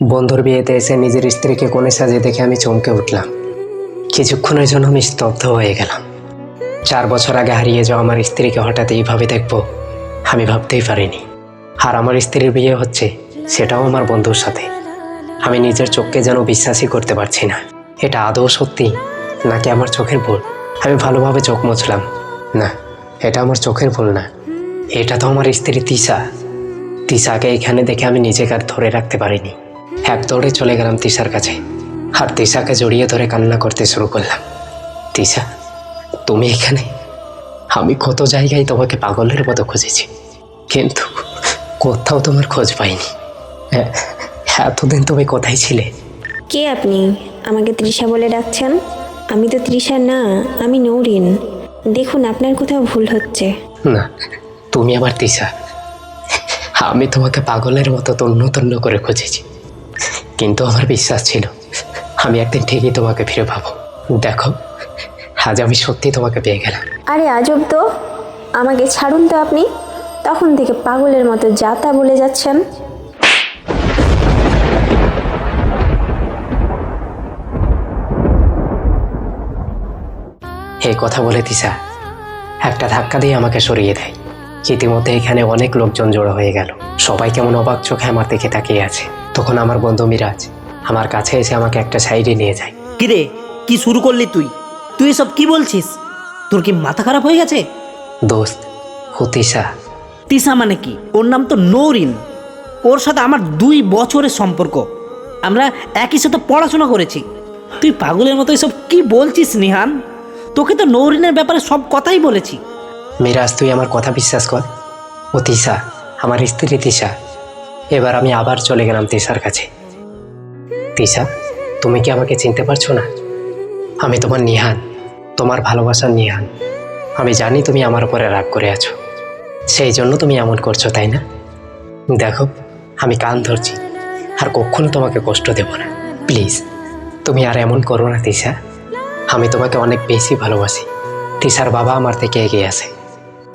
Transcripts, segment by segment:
বন্ধুর বিয়েতে এসে নিজের স্ত্রীকে কোণে সাজিয়ে দেখে আমি চমকে উঠলাম। কিছুক্ষণের জন্য আমি স্তব্ধ হয়ে গেলাম। চার বছর আগে হারিয়ে যাওয়া আমার স্ত্রীকে হঠাৎ এইভাবে দেখব, আমি ভাবতেই পারিনি। আর আমার স্ত্রীর বিয়ে হচ্ছে, সেটাও আমার বন্ধুর সাথে। আমি নিজের চোখকে যেন বিশ্বাসই করতে পারছি না। এটা আদৌ সত্যি, নাকি আমার চোখের ভুল? আমি ভালোভাবে চোখ মুছলাম। না, এটা আমার চোখের ভুল না। এটা তো আমার স্ত্রী তিশা তিশাকে এখানে দেখে আমি নিজেকে আর ধরে রাখতে পারিনি। এক দৌড়ে চলে গেলাম তিশার কাছে। আর তিশাকে জড়িয়ে ধরে কান্না করতে শুরু করলাম। তিশা তুমি এখানে? আমি কত জায়গায় তোমাকে পাগলের মতো খুঁজেছি। কিন্তু কোথাও তোমার খোঁজ পাইনি। এ- এতদিন তুমি কোথায় ছিলে? কে আপনি? আমাকে তৃষা বলে ডাকছেন? আমি তো তৃষা না আমি নৌরিন। দেখুন আপনার কোথাও ভুল হচ্ছে। না তুমি আমার তৃষা আমি তোমাকে পাগলের মতো তন্ন তন্ন করে খুঁজেছি। কিন্তু আমার বিশ্বাস ছিল আমি একদিন ঠিকই তোমাকে ফিরে পাবো। দেখো আজ আমি সত্যি তোমাকে পেয়ে গেলাম। আরে আজব তো। আমাকে ছাড়ুন তো আপনি। তখন থেকে পাগলের মতো যা তা বলে যাচ্ছেন। এই কথা বলে তিশা একটা ধাক্কা দিয়ে আমাকে সরিয়ে দেয়। ইতিমধ্যে এখানে অনেক লোকজন জড়ো হয়ে গেল। সবাই কেমন অবাক চোখে আমার দিকে তাকিয়ে আছে। তখন আমার বন্ধু মিরাজ আমার কাছে এসে আমাকে একটা সাইডে নিয়ে যায়। কিরে কি শুরু করলি তুই? তুই সব কি বলছিস? তোর কি মাথা খারাপ হয়ে গেছে? দোস্ত ও তিশা তিসা মানে কি? ওর নাম তো নৌরিন। ওর সাথে আমার দুই বছরের সম্পর্ক। আমরা একই সাথে পড়াশোনা করেছি। তুই পাগলের মতো এসব কি বলছিস নিহান? তোকে তো নৌরিনের ব্যাপারে সব কথাই বলেছি। মিরাজ তুই আমার কথা বিশ্বাস কর। ও তিশা আমার স্ত্রী তিশা। এবার আমি আবার চলে গেলাম তিশার কাছে। তিশা, তুমি কি আমাকে চিনতে পারছ না? আমি তোমার নিহান, তোমার ভালোবাসার নিহান। আমি জানি তুমি আমার উপরে রাগ করে আছো। সেই জন্য তুমি এমন করছ, তাই না? দেখো, আমি কান ধরছি, আর কখনো তোমাকে কষ্ট দেব না। প্লিজ, তুমি আর এমন করো না তিশা। আমি তোমাকে অনেক বেশি ভালোবাসি। তিশার বাবা আমার থেকে এগিয়ে আছে।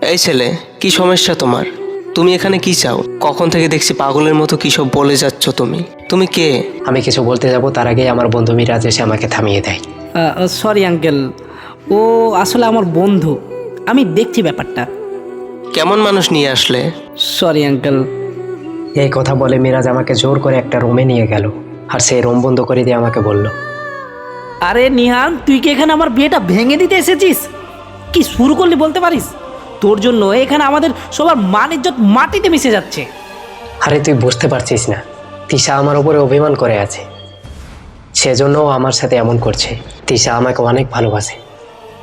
এই ছেলে, কি সমস্যা তোমার? তুমি এখানে কি চাও? কখন থেকে দেখছি পাগলের মতো কি সব বলে যাচ্ছ তুমি? তুমি কে? আমি কিছু বলতে যাব তার আগেই আমার বন্ধু মিরাজ এসে আমাকে থামিয়ে দেয়। সরি আঙ্কেল ও আসলে আমার বন্ধু। আমি দেখছি ব্যাপারটা। কেমন মানুষ নিয়ে আসলে? Sorry uncle. এই কথা বলে মিরাজ আমাকে জোর করে একটা রুমে নিয়ে গেল আর সেই রুম বন্ধ করে দিয়ে আমাকে বলল আরে নিহান তুই কি এখানে আমার বিয়েটা ভেঙে দিতে এসেছিস? কি শুরু করলি বলতে পারিস? তোর জন্য এখানে আমাদের সবার মান ইজ্জত মাটিতে মিশে যাচ্ছে। আরে তুই বুঝতে পারছিস না। তিশা আমার উপরে অভিমান করে আছে। সেজন্য আমার সাথে এমন করছে। তিশা আমাকে অনেক ভালোবাসে।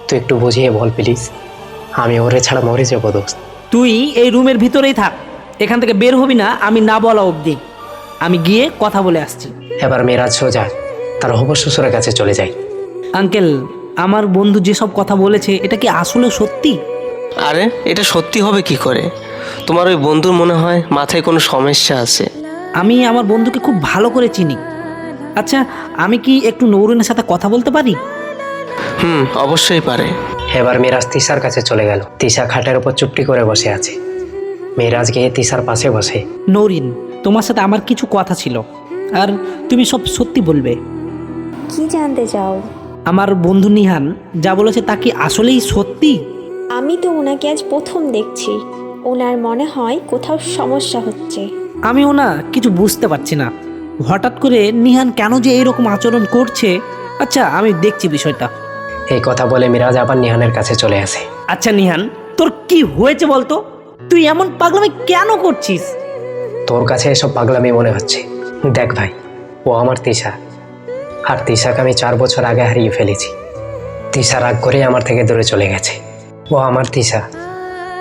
তুই একটু বুঝিয়ে বল প্লিজ। আমি ওরে ছাড়া মরে যাব দোস্ত। তুই এই রুমের ভিতরেই থাক। এখান থেকে বের হবি না আমি না বলা অবধি। আমি গিয়ে কথা বলে আসছি। এবার মিরাজ সোজা তার হবর শ্বশুরের কাছে চলে যায়। আঙ্কেল আমার বন্ধু যেসব কথা বলেছে এটা কি আসলে সত্যি? আরে এটা সত্যি হবে কি করে? তোমার ওই বন্ধুর মনে হয় মাথায় কোনো সমস্যা আছে। আমি আমার বন্ধুকে খুব ভালো করে চিনি। আচ্ছা আমি কি একটু নৌরিনের সাথে কথা বলতে পারি? হুম অবশ্যই পারে। এবার মিরাজ তিশার কাছে চলে গেল। তিশা খাটের উপর চুপটি করে বসে আছে। মিরাজ গিয়ে তিশার পাশে বসে। নৌরিন তোমার সাথে আমার কিছু কথা ছিল। আর তুমি সব সত্যি বলবে। কি জানতে চাও? আমার বন্ধু নিহান যা বলেছে তা কি আসলেই সত্যি? আমি তো ওনাকে আজ প্রথম দেখছি। ওনার মনে হয় কোথাও সমস্যা হচ্ছে। আমি ওনা কিছু বুঝতে পারছি না। হঠাৎ করে নিহান কেন যে এইরকম আচরণ করছে? আচ্ছা আমি দেখছি বিষয়টা। এই কথা বলে মিরাজ আবার নিহানের কাছে চলে আসে। আচ্ছা নিহান তোর কি হয়েছে বলতো? তুই এমন পাগলামি কেন করছিস? তোর কাছে এসব পাগলামি মনে হচ্ছে। দেখ ভাই ও আমার তিশা। আর তিশাকে আমি চার বছর আগে হারিয়ে ফেলেছি। তিশা রাগ করে আমার থেকে দূরে চলে গেছে। ও আমার তিশা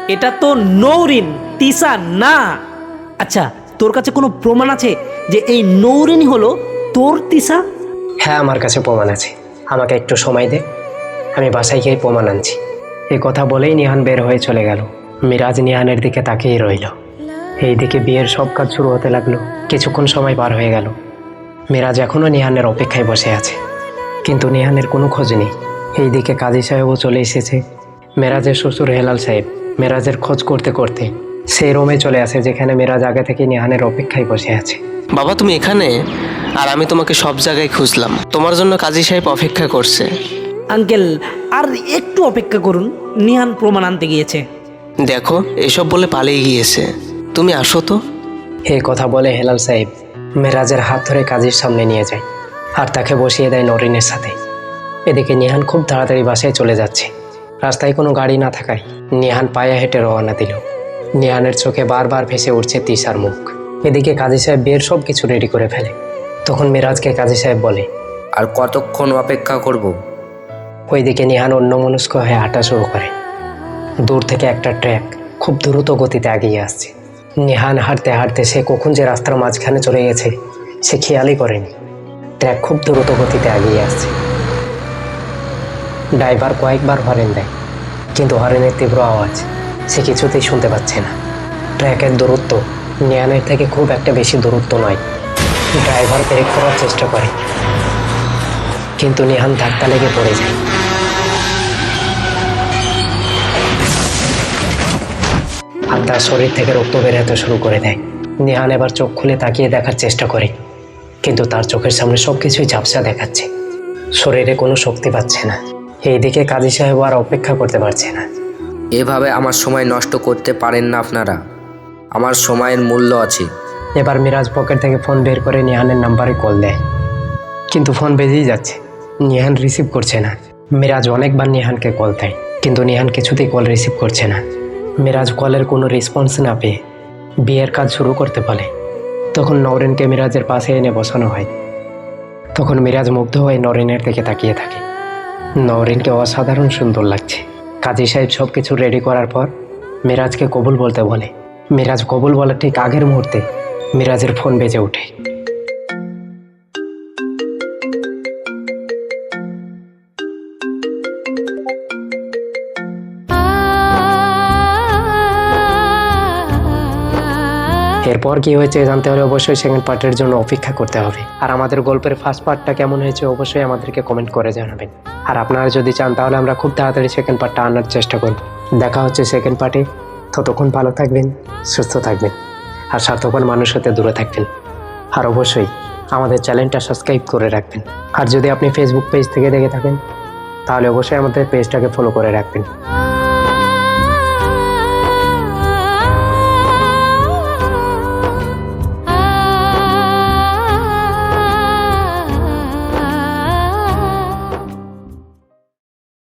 এটা তো নৌরিন তিসা না। আচ্ছা তোর কাছে কোনো প্রমাণ আছে যে এই নৌরিনই হলো তোর তিসা? হ্যাঁ আমার কাছে প্রমাণ আছে। আমাকে একটু সময় দে আমি বাসায় গিয়ে প্রমাণ আনছি। এই কথা বলেই নিহান বের হয়ে চলে গেল। মিরাজ নিহানের দিকে তাকিয়ে রইল। এইদিকে বিয়ের সব কাজ শুরু হতে লাগল। কিছুক্ষণ সময় পার হয়ে গেল। মিরাজ এখনও নিহানের অপেক্ষায় বসে আছে। কিন্তু নিহানের কোনো খোঁজ নেই। এইদিকে কাজী সাহেবও চলে এসেছে। মেরাজের শ্বশুর হেলাল সাহেব মেরাজের খোঁজ করতে করতে সেই রুমে চলে আসে যেখানে মেরাজ আগে থেকে নিহানের অপেক্ষায় বসে আছে। বাবা তুমি এখানে? আর আমি তোমাকে সব জায়গায় খুঁজলাম। তোমার জন্য কাজী সাহেব অপেক্ষা করছে। আঙ্কেল আর একটু অপেক্ষা করুন নিহান প্রমাণ আনতে গিয়েছে। দেখো এসব বলে পালিয়ে গিয়েছে। তুমি আসো তো। এই কথা বলে হেলাল সাহেব মেরাজের হাত ধরে কাজীর সামনে নিয়ে যায় আর তাকে বসিয়ে দেয় নরিনের সাথে। এদিকে নিহান খুব তাড়াতাড়ি বাসায় চলে যাচ্ছে। রাস্তায় কোনো গাড়ি না থাকায় নিহান পায়ে হেঁটে রওনা দিল। নিহানের চোখে বারবার ভেসে উঠছে তিসার মুখ। এদিকে কাজী সাহেব বের সব কিছু রেডি করে ফেলে। তখন মেরাজকে কাজী সাহেব বলে আর কতক্ষণ অপেক্ষা করব? ওইদিকে নিহান অন্যমনস্ক হয়ে হাঁটা শুরু করে। দূর থেকে একটা ট্র্যাক খুব দ্রুত গতিতে এগিয়ে আসছে। নিহান হাঁটতে হাঁটতে সে কখন যে রাস্তার মাঝখানে চলে গেছে সে খেয়ালই করেনি। ট্র্যাক খুব দ্রুত গতিতে এগিয়ে আসছে। ড্রাইভার কয়েকবার হরেন দেয়, কিন্তু হরেনের তীব্র আওয়াজ সে কিছুতেই শুনতে পাচ্ছে না। ট্র্যাকের দূরত্ব নিহানের থেকে খুব একটা বেশি দূরত্ব নয়। ড্রাইভার ব্রেক করার চেষ্টা করে, কিন্তু নিহান ধাক্কা লেগে পড়ে যায়। আর তার শরীর থেকে রক্ত বেরোতে শুরু করে দেয়। নিহান এবার চোখ খুলে তাকিয়ে দেখার চেষ্টা করে, কিন্তু তার চোখের সামনে সব কিছুই ঝাপসা দেখাচ্ছে। শরীরে কোনো শক্তি পাচ্ছে না। এইদিকে কাজী সাহেব আর অপেক্ষা করতে পারছে না। এভাবে আমার সময় নষ্ট করতে পারেন না আপনারা। আমার সময়ের মূল্য আছে। এবার মিরাজ পকেট থেকে ফোন বের করে নিহানের নাম্বারে কল দেয়। কিন্তু ফোন বেজেই যাচ্ছে। নিহান রিসিভ করছে না। মিরাজ অনেকবার নিহানকে কল দেয় কিন্তু নিহান কিছুতেই কল রিসিভ করছে না। মিরাজ কলের কোনো রেসপন্স না পেয়ে বিয়ের কাজ শুরু করতে বলে তখন নরেনকে মিরাজের পাশে এনে বসানো হয়। তখন মিরাজ মুগ্ধ হয়ে নরেনের দিকে তাকিয়ে থাকে। নরেনকে অসাধারণ সুন্দর লাগছে। কাজী সাহেব সব কিছু রেডি করার পর মিরাজকে কবুল বলতে বলে। মিরাজ কবুল বলার ঠিক আগের মুহূর্তে মিরাজের ফোন বেজে ওঠে। এরপর কি হয়েছে জানতে হলে অবশ্যই সেকেন্ড পার্টের জন্য অপেক্ষা করতে হবে। আর আমাদের গল্পের ফার্স্ট পার্টটা কেমন হয়েছে অবশ্যই আমাদেরকে কমেন্ট করে জানাবেন। আর আপনারা যদি চান তাহলে আমরা খুব তাড়াতাড়ি সেকেন্ড পার্টটা আনার চেষ্টা করব। দেখা হচ্ছে সেকেন্ড পার্টে ততক্ষণ ভালো থাকবেন, সুস্থ থাকবেন, আর স্বার্থপর মানুষ হতে দূরে থাকবেন। আর অবশ্যই আমাদের চ্যানেলটা সাবস্ক্রাইব করে রাখবেন। আর যদি আপনি ফেসবুক পেজ থেকে দেখে থাকেন, তাহলে অবশ্যই আমাদের পেজটাকে ফলো করে রাখবেন।